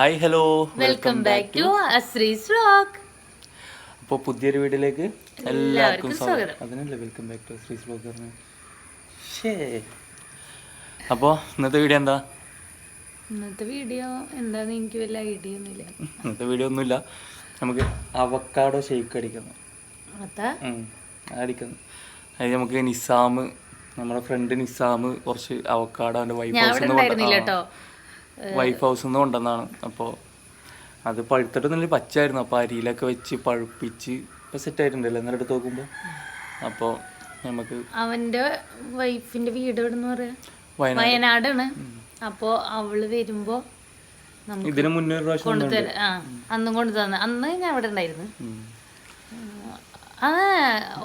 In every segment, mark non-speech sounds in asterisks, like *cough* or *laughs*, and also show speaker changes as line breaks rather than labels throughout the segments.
Hi hello
welcome back to Ashree's vlog
അപ്പോൾ പുതിയൊരു വീഡിയോയിലേക്ക് എല്ലാവർക്കും സ്വാഗതം. അതിനല്ലേ welcome back to Ashree's vlog പറഞ്ഞു ഷേ അപ്പോൾ ഇന്നത്തെ വീഡിയോ എന്താ?
ഇന്നത്തെ വീഡിയോ എന്താന്ന് എനിക്ക് വല്ല ഐഡിയ ഒന്നുമില്ല.
ഇന്നത്തെ വീഡിയോ ഒന്നുമില്ല. നമുക്ക് അവക്കാടോ ഷേക്ക് അടിക്കണം
അതാ?
ഉം, അടിക്കുന്നു അത് നമുക്ക് നിസാം നമ്മുടെ ഫ്രണ്ട് നിസാം കുറച്ച് അവക്കാടോ അവന്റെ വൈഫ്
ഞാൻ
വൈഫ് ഹൗസിൽ നിന്ന് കൊണ്ടുവന്നാണ് അപ്പോൾ അത് നല്ല പച്ചായിരുന്നു അപ്പോൾ അരിയിലൊക്കെ വെച്ച് പഴുപ്പിച്ച് ഇപ്പോൾ സെറ്റ് ആയിട്ടുണ്ടല്ലോ എന്നാലും എടുത്ത് നോക്കുമ്പോൾ അപ്പോൾ നമുക്ക്
അവന്റെ വൈഫിന്റെ വീട് എവിടെ നിന്ന് പറയാ?
വയനാട്.
വയനാടാണ്. അപ്പോൾ അവൾ വരുമ്പോ നമുക്ക്
ഇതിന് മുന്നേ
കൊണ്ടുതരാം. ആ അന്നും കൊണ്ടു തന്നെ അന്ന് ഞാൻ അവിടെ ഉണ്ടായിരുന്നു. ആ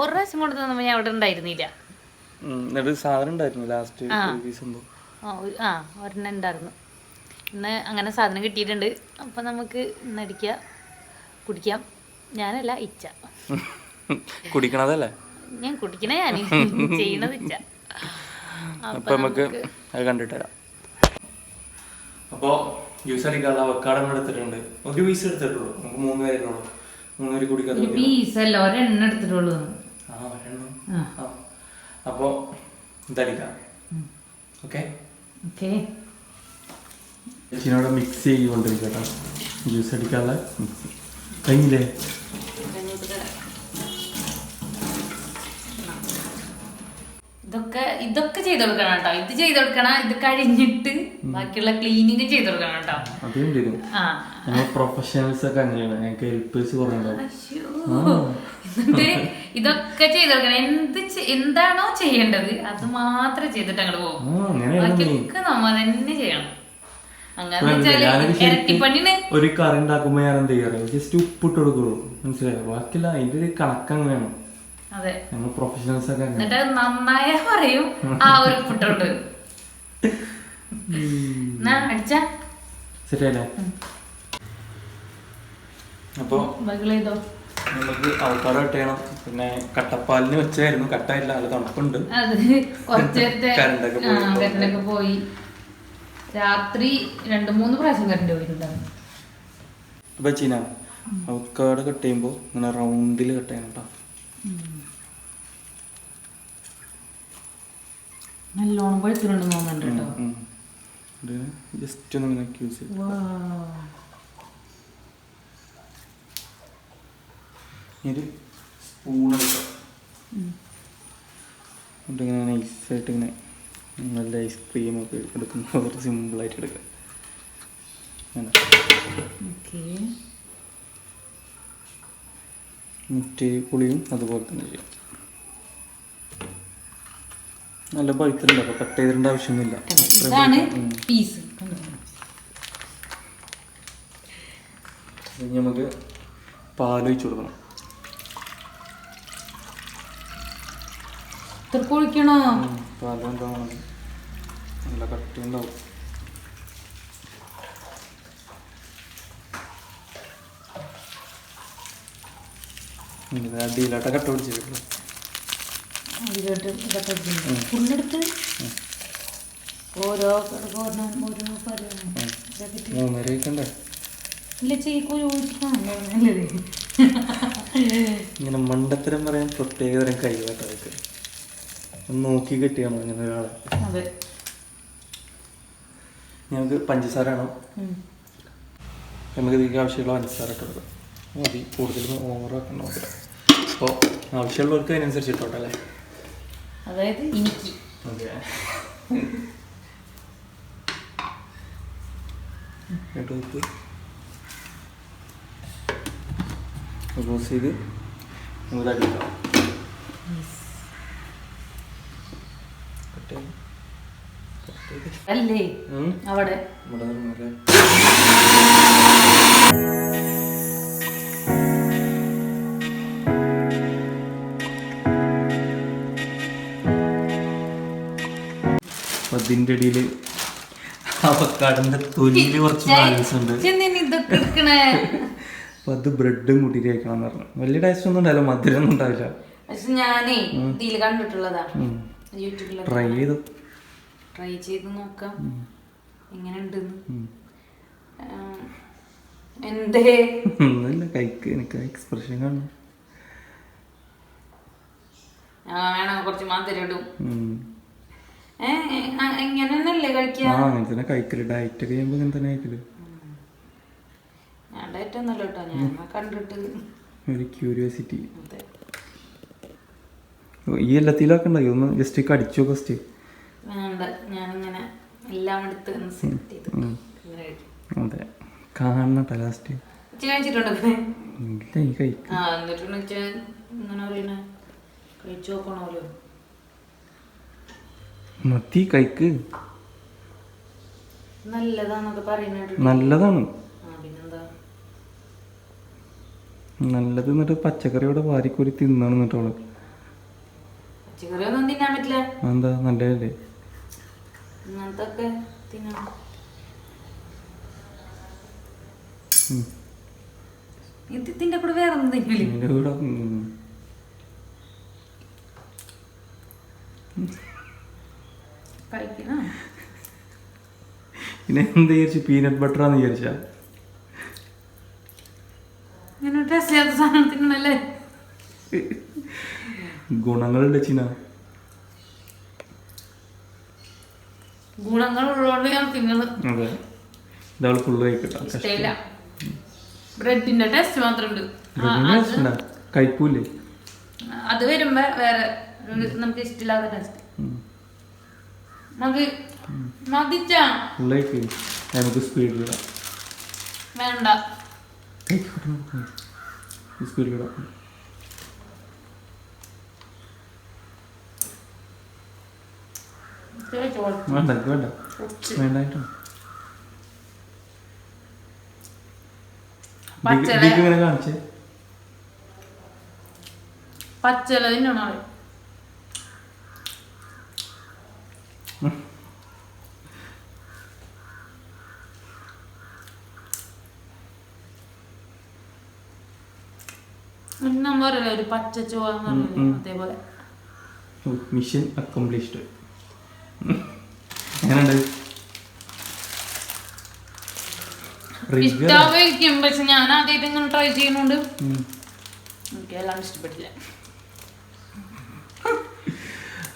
ഒരു പ്രാവശ്യം കൊണ്ടു ഞാൻ അവിടെ ഉണ്ടായിരുന്നില്ല.
സാധനം ഉണ്ടായിരുന്നു ലാസ്റ്റ്
ആ ഒരെണ്ണം ഉണ്ടായിരുന്നു. ഇന്ന് അങ്ങനെ സാധനം കിട്ടിയിട്ടുണ്ട്. അപ്പം നമുക്ക് ഇന്ന് അടിക്കുക കുടിക്കാം. ഞാനല്ല ഇച്ച.
കുടിക്കണതല്ലേ?
ഞാൻ കുടിക്കണ ഞാൻ *laughs* ചെയ്യണത് ഇച്ച.
അപ്പം നമുക്ക് അത് കണ്ടിട്ട് തരാം അപ്പോൾ ജ്യൂസ് അടിക്കാനുള്ള അവക്കാടം എടുത്തിട്ടുണ്ട്. ഒരു പീസ് എടുത്തിട്ടുള്ളൂ. നമുക്ക് മൂന്ന് പേരുള്ളൂ മൂന്ന് പേര് കുടിക്കാൻ
പീസല്ല ഒരെണ്ണം എടുത്തിട്ടുള്ളൂ.
ആ ഒരെണ്ണം. അപ്പോൾ ഇതടിക്കാം. ഓക്കെ
ഓക്കെ
ചേച്ചിനോട് മിക്സ് ചെയ്തുകൊണ്ടിരിക്കട്ടോ ജ്യൂസ് അടിക്കാനുള്ള മിക്സ് കഴിഞ്ഞില്ലേ?
ഇതൊക്കെ ഇതൊക്കെ ചെയ്ത് കൊടുക്കണം കേട്ടോ. ഇത് ചെയ്ത് കൊടുക്കണം ഇത് കഴിഞ്ഞിട്ട് ബാക്കിയുള്ള ക്ലീനിങ് ചെയ്ത് കൊടുക്കണം കേട്ടോ.
അതും ചെയ്തു. ഞങ്ങൾ പ്രൊഫഷണൽസ് ഒക്കെ അങ്ങനെയാണ്. ഞങ്ങൾക്ക് ഹെൽപ്പേഴ്സ് കുറേ ഉണ്ടാവും
എന്നിട്ട് ഇതൊക്കെ ചെയ്ത് കൊടുക്കണം. എന്ത് എന്താണോ ചെയ്യേണ്ടത് അത് മാത്രം ചെയ്തിട്ട് അങ്ങോട്ട് പോകും. ബാക്കിയൊക്കെ നമ്മ തന്നെ ചെയ്യണം.
ഒരു കറി ഉണ്ടാക്കുമ്പോ ഞാൻ എന്ത് ചെയ്യാറ്? ജസ്റ്റ് ഉപ്പിട്ട് കൊടുക്കുള്ളൂ. മനസ്സിലായോ? ബാക്കില്ല അതിന്റെ ഒരു കണക്കങ്ങ് വേണം. ഞങ്ങൾ പ്രൊഫഷണൽസ് ഒക്കെ
അപ്പൊ നന്നായ പറയും. ആ ഒരു
ശരിയല്ലേ
ചെയ്തോ?
നമുക്ക് അവക്കാട് കട്ട് ചെയ്യണം. പിന്നെ കട്ടപ്പാലിന് വെച്ചായിരുന്നു. കട്ടായില്ല. നല്ല തണുപ്പുണ്ട്.
കരണ്ടൊക്കെ പോയി. രാത്രി രണ്ട് മൂന്ന് പ്രാവശ്യം കറണ്ട്
ചീന. അവക്കാട് കട്ട് ചെയ്യുമ്പോൾ ഇങ്ങനെ റൗണ്ടിൽ കട്ട് ചെയ്യണം കേട്ടോ
നല്ലോണം പഴുത്തിട്ടുണ്ട് തോന്നുന്നുണ്ട് കേട്ടോ
ജസ്റ്റ് ഒന്ന് യൂസ് ഒരു സ്പൂൺ എടുക്കാം. എന്നിട്ട് ഇങ്ങനെ നൈസായിട്ട് ഇങ്ങനെ നല്ല ഐസ്ക്രീം ഒക്കെ എടുക്കുന്ന കുറച്ച് സിമ്പിളായിട്ട് എടുക്കാം. അങ്ങനെ.
ഓക്കേ
മറ്റേ പുളിയും അതുപോലെ തന്നെ ചെയ്യാം. നല്ല പഴുത്തിട്ടുണ്ട് അപ്പോൾ കട്ട് ചെയ്തിടേണ്ട ആവശ്യമൊന്നുമില്ല.
പീസ്
ഇനി നമുക്ക് പാൽ ഒഴിച്ച് കൊടുക്കണം. ഉണ്ടാവണം നല്ല കട്ടി ഉണ്ടാവും ഇത് അടിയിലാട്ട കട്ട പിടിച്ചിട്ടുള്ളൂ
ഓരോ ഇല്ല
ഇങ്ങനെ മണ്ടത്തരം പറയാൻ പ്രത്യേകതരം കഴിവാട്ടോ അതൊക്കെ. ഒന്ന് നോക്കി കിട്ടിയാണോ ഇങ്ങനെ ഒരാളെ.
അതെ.
ഞങ്ങൾക്ക് പഞ്ചസാര ആണോ നമുക്ക് ഇതിലേക്ക് ആവശ്യമുള്ള പഞ്ചസാര ഇട്ട് കൊടുക്കാം മതി കൂടുതൽ ഓവറാക്കണം നോക്കില്ല അപ്പോൾ ആവശ്യമുള്ളവർക്ക് അതിനനുസരിച്ച് ഇട്ടോട്ടെ അല്ലേ?
അതായത് എനിക്ക്
ഓക്കെ കേട്ടോ ഉപ്പ് റോസ് ചെയ്ത് നമുക്ക് അടിക്കാം. കട്ട്
അല്ലേ. അവിടെ.
അതിന്റെ ഇടയിൽ അവക്കാടിന്റെ തൊലിയിൽ കുറച്ച് ബാലൻസ് ഉണ്ട്. അപ്പൊ അത് ബ്രെഡും കൂട്ടി കഴിക്കണം എന്ന് പറഞ്ഞു. വലിയ ടേസ്റ്റ് ഒന്നും ഉണ്ടാവില്ല മധുരം ഒന്നും ഉണ്ടാവില്ല.
പക്ഷെ ഞാനേ ഇതിൽ കണ്ടിട്ടുള്ളതാ. യൂട്യൂബിൽ
ട്രൈ ചെയ്തു.
ട്രൈ ചെയ്ത് നോക്കാം. എങ്ങനെ ഉണ്ടെന്ന് എന്തേ?
ഒന്നുമില്ല കൈക്ക് എനിക്ക് എക്സ്പ്രഷൻ
വേണം കുറച്ച് മാത്രം ഇടും
ഉം.
ഏ എങ്ങനെയല്ലേ കഴിക്കുക
ആ അങ്ങനെ തന്നെ കഴിക്കൽ. ഡയറ്റ് ഒക്കെ ചെയ്യുമ്പോൾ ഇങ്ങനെ തന്നെ കഴിക്കൽ.
ഞാൻ ഡയറ്റ് ഒന്നുമല്ല കേട്ടോ. ഞാൻ കണ്ടിട്ട്.
ഒരു ക്യൂരിയോസിറ്റി. ഈ എല്ലാത്തിലൊക്കെ ഉണ്ടായി ഒന്ന് ജസ്റ്റ് കടിച്ചു ഫസ്റ്റ്
വേണ്ട ഞാനിങ്ങനെ എല്ലാം എടുത്ത് സെറ്റ് ചെയ്തു. ഇങ്ങനെ കഴിക്കും.
അതെ. കാണട്ടെ ലാസ്റ്റ്
ഉച്ച കഴിച്ചിട്ടുണ്ടോ
ഇല്ല ഈ കഴിക്കും
ആ എന്നിട്ട് വെച്ചാൽ ഇങ്ങനെ പറയണ കഴിച്ചു നോക്കണമല്ലോ.
മത്തി
കൈക്ക്
നല്ലതാണ്. നല്ലത് എന്നിട്ട് പച്ചക്കറിയോടെ വാരിക്കോരി തിന്നാണ് എന്നിട്ടോൾ
പച്ചക്കറി ഒന്നും തിന്നാൻ പറ്റില്ല.
എന്താ നല്ലതല്ലേ
ഇങ്ങനത്തെ ഒക്കെ തിന്നണം. ഇതിന്റെ കൂടെ വേറെ ഒന്നും. കഴിക്കണം
പിന്നെ എന്ത് വിചാരിച്ചു? പീനട്ട് ബട്ടറാന്ന് വിചാരിച്ചാ?
വിചാരിച്ച
ഗുണങ്ങളുണ്ട് ചിന.
ഗുണങ്ങളുള്ളതുകൊണ്ട് ഞാൻ
അതെ.
ഇഷ്ടമില്ല. ബ്രെഡിന്റെ ടേസ്റ്റ് മാത്രമുണ്ട്.
കഴിക്കൂലേ?
അത് വരുമ്പോ വേറെ നമുക്ക് ഇഷ്ടമില്ലാത്ത ടേസ്റ്റ് നമുക്ക് മതിച്ചാ.
നമുക്ക് സ്പീഡ്
വേണ്ട.
സ്പീഡിലിടാം വേണ്ട വേണ്ട. വേണ്ടായിട്ടോ. കാണിച്ചേ.
പച്ചല തിന്നണോ? നമ്മൾ പറയല്ലേ ഒരു പച്ച ചോവ അതേപോലെ.
മിഷൻ അക്കംപ്ലിഷ്ഡ് എങ്ങനെയുണ്ട്?
ഇഷ്ടാവായിരിക്കും പക്ഷെ ഞാൻ ആദ്യമായിട്ട് ഇങ്ങനെ ട്രൈ ചെയ്യുന്നുണ്ട് എനിക്ക് എല്ലാം ഇഷ്ടപ്പെട്ടില്ല.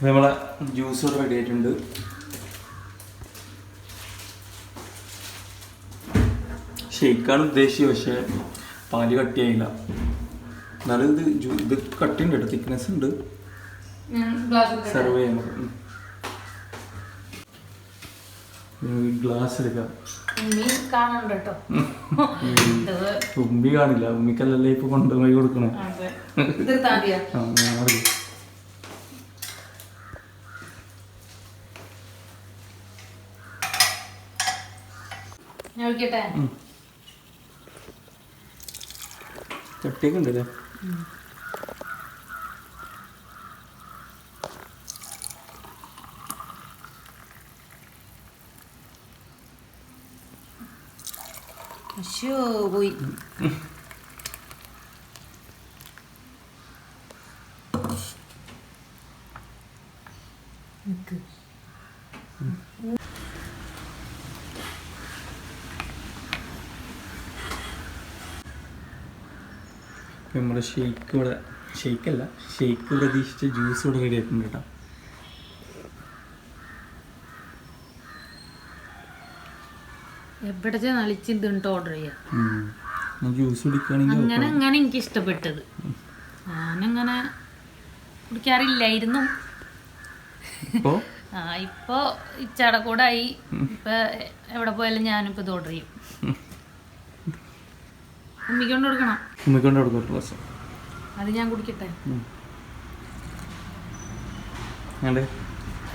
നമ്മളെ ജ്യൂസ് റെഡി ആയിട്ടുണ്ട്. ഷെയ്ക്കാണ് ഉദ്ദേശിച്ചത് പക്ഷേ പാൽ കട്ടിയായില്ല എന്നാലും ഇത് ഇത് കട്ടിയുണ്ട് കേട്ടോ തിക്നെസ് ഉണ്ട്. സെർവ് ചെയ്യുമ്പോൾ ഗ്ലാസ് എടുക്കാം.
ഉമ്മി
കാണില്ല. ഉമ്മിക്കല്ലല്ലേ ഇപ്പൊ കൊണ്ടുപോയി കൊടുക്കണേ? ചട്ടിയൊക്കെ ഉണ്ടല്ലേ?
നിക്ക്.
ഇപ്പൊ നമ്മുടെ ഷെയ്ക്ക് ഇവിടെ ഷെയ്ക്ക് അല്ല ഷെയ്ക്ക് പ്രതീക്ഷിച്ച ജ്യൂസ് ഇവിടെ റെഡി ആയിട്ടുണ്ട് കേട്ടോ
എവിടെ ചെന്നാലും ഇച്ചിന്തുണ്ട് ഓർഡർ ചെയ്യാം?
ജ്യൂസ്
അങ്ങനെ അങ്ങനെ എനിക്ക് ഇഷ്ടപ്പെട്ടത് ഞാനങ്ങനെ കുടിക്കാറില്ലായിരുന്നു. ആ ഇപ്പോ ഇച്ചട കൂടെ ആയി ഇപ്പൊ എവിടെ പോയാലും ഞാനിപ്പോ ഇത് ഓർഡർ ചെയ്യും. ഉമ്മിക്കൊണ്ട് കൊടുക്കണം?
ഉമ്മിക്കൊണ്ട് കൊടുക്കും
അത് ഞാൻ കുടിക്കട്ടെ.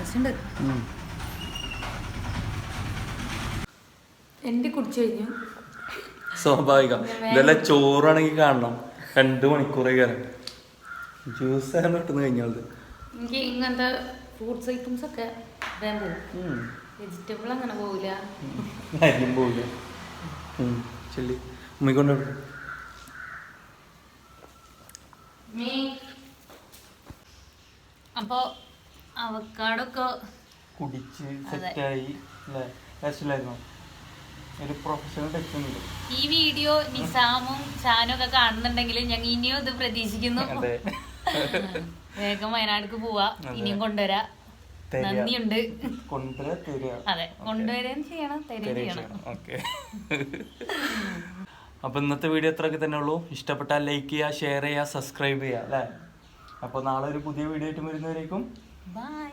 രസമുണ്ട് എന്റെ കുടിച്ചു കഴിഞ്ഞു.
സ്വാഭാവികം. ഇതെല്ലാം ചോറാണെങ്കിൽ കാണണം. രണ്ട് മണിക്കൂറേ കയറാം ജ്യൂസ് ആണ് പെട്ടെന്ന് കഴിഞ്ഞത്.
എനിക്ക് ഇങ്ങനത്തെ ഫ്രൂട്ട്സ് ഐറ്റംസ് ഒക്കെ വേഗം പോകും വെജിറ്റബിൾ അങ്ങനെ പോവില്ല
അരിയും പോവില്ല ചെല്ലി ഉമ്മിക്കൊണ്ട്
അപ്പോ അവക്കാടൊക്കെ
കുടിച്ച് സെറ്റായി അല്ലേ? രസമില്ലായിരുന്നോ ഒരു പ്രൊഫഷണൽ ടച്ച് ഉണ്ട്
ഈ വീഡിയോ നിസാമും ചാനും ഒക്കെ കാണുന്നുണ്ടെങ്കിൽ ഞങ്ങൾ ഇനിയും ഇത് പ്രതീക്ഷിക്കുന്നു.
അതെ.
വേഗം വയനാട്ടിലേക്ക് പോവാ. ഇനിയും കൊണ്ടുവരാ. നന്ദിയുണ്ട്.
കൊണ്ടുവരാ തരിക.
അതെ. കൊണ്ടുവരുകയും ചെയ്യണം തരുകയും ചെയ്യണം.
ഓക്കെ. *laughs* അപ്പൊ ഇന്നത്തെ വീഡിയോ അത്രയൊക്കെ തന്നെ ഉള്ളൂ. ഇഷ്ടപ്പെട്ടാൽ ലൈക്ക് ചെയ്യുക ഷെയർ ചെയ്യുക സബ്സ്ക്രൈബ് ചെയ്യുക അല്ലേ? അപ്പൊ നാളെ ഒരു പുതിയ വീഡിയോ ആയിട്ട് വരുന്നവരേക്കും
ബൈ.